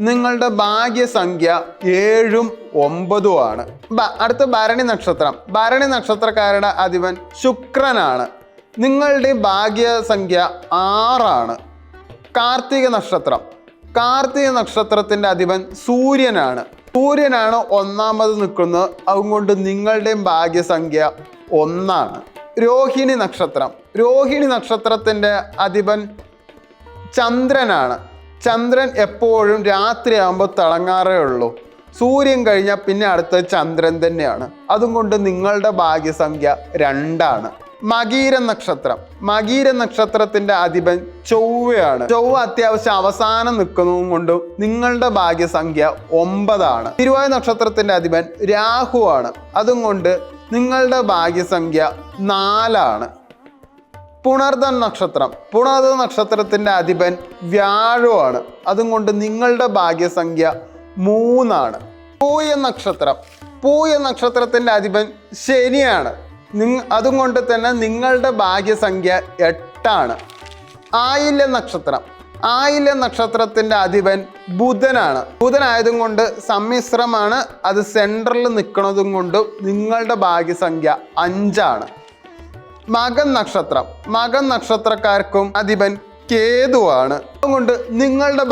നിങ്ങളുടെ ഭാഗ്യസംഖ്യ ഏഴും ഒമ്പതും ആണ്. അടുത്ത ഭരണി നക്ഷത്രം. ഭരണി നക്ഷത്രക്കാരുടെ അധിപൻ ശുക്രനാണ്. നിങ്ങളുടെ ഭാഗ്യസംഖ്യ ആറാണ്. കാർത്തിക നക്ഷത്രം. കാർത്തിക നക്ഷത്രത്തിന്റെ അധിപൻ സൂര്യനാണ്. സൂര്യനാണ് ഒന്നാമത് നിൽക്കുന്നത്. അതുകൊണ്ട് നിങ്ങളുടെയും ഭാഗ്യസംഖ്യ ഒന്നാണ്. രോഹിണി നക്ഷത്രം. രോഹിണി നക്ഷത്രത്തിന്റെ അധിപൻ ചന്ദ്രനാണ്. ചന്ദ്രൻ എപ്പോഴും രാത്രിയാകുമ്പോൾ തിളങ്ങാറേ ഉള്ളൂ. സൂര്യൻ കഴിഞ്ഞാൽ പിന്നെ അടുത്ത ചന്ദ്രൻ തന്നെയാണ്. അതുകൊണ്ട് നിങ്ങളുടെ ഭാഗ്യസംഖ്യ രണ്ടാണ്. മകീര നക്ഷത്രം. മകീര നക്ഷത്രത്തിന്റെ അധിപൻ ചൊവ്വയാണ്. ചൊവ്വ അത്യാവശ്യം അവസാനം നിൽക്കുന്നതും കൊണ്ടും നിങ്ങളുടെ ഭാഗ്യസംഖ്യ ഒമ്പതാണ്. തിരുവായ നക്ഷത്രത്തിന്റെ അധിപൻ രാഹുവാണ്. അതും കൊണ്ട് നിങ്ങളുടെ ഭാഗ്യസംഖ്യ നാലാണ്. പുണർദൻ നക്ഷത്രം. പുണർദ നക്ഷത്രത്തിന്റെ അധിപൻ വ്യാഴമാണ് അതും കൊണ്ട് നിങ്ങളുടെ ഭാഗ്യസംഖ്യ മൂന്നാണ്. പൂയ നക്ഷത്രം. പൂയ നക്ഷത്രത്തിന്റെ അധിപൻ ശനിയാണ്. നിങ്ങ അതും കൊണ്ട് തന്നെ നിങ്ങളുടെ ഭാഗ്യസംഖ്യ എട്ടാണ്. ആയില്യ നക്ഷത്രം. ആയില്യ നക്ഷത്രത്തിന്റെ അധിപൻ ബുധനാണ്. ബുധനായതും കൊണ്ട് സമ്മിശ്രമാണ്. അത് സെൻട്രലിൽ നിൽക്കുന്നതും കൊണ്ടും നിങ്ങളുടെ ഭാഗ്യസംഖ്യ അഞ്ചാണ്. മകൻ നക്ഷത്രം. മകൻ നക്ഷത്രക്കാർക്കും അധിപൻ കേതുവാണ്. അതുകൊണ്ട് നിങ്ങളുടെ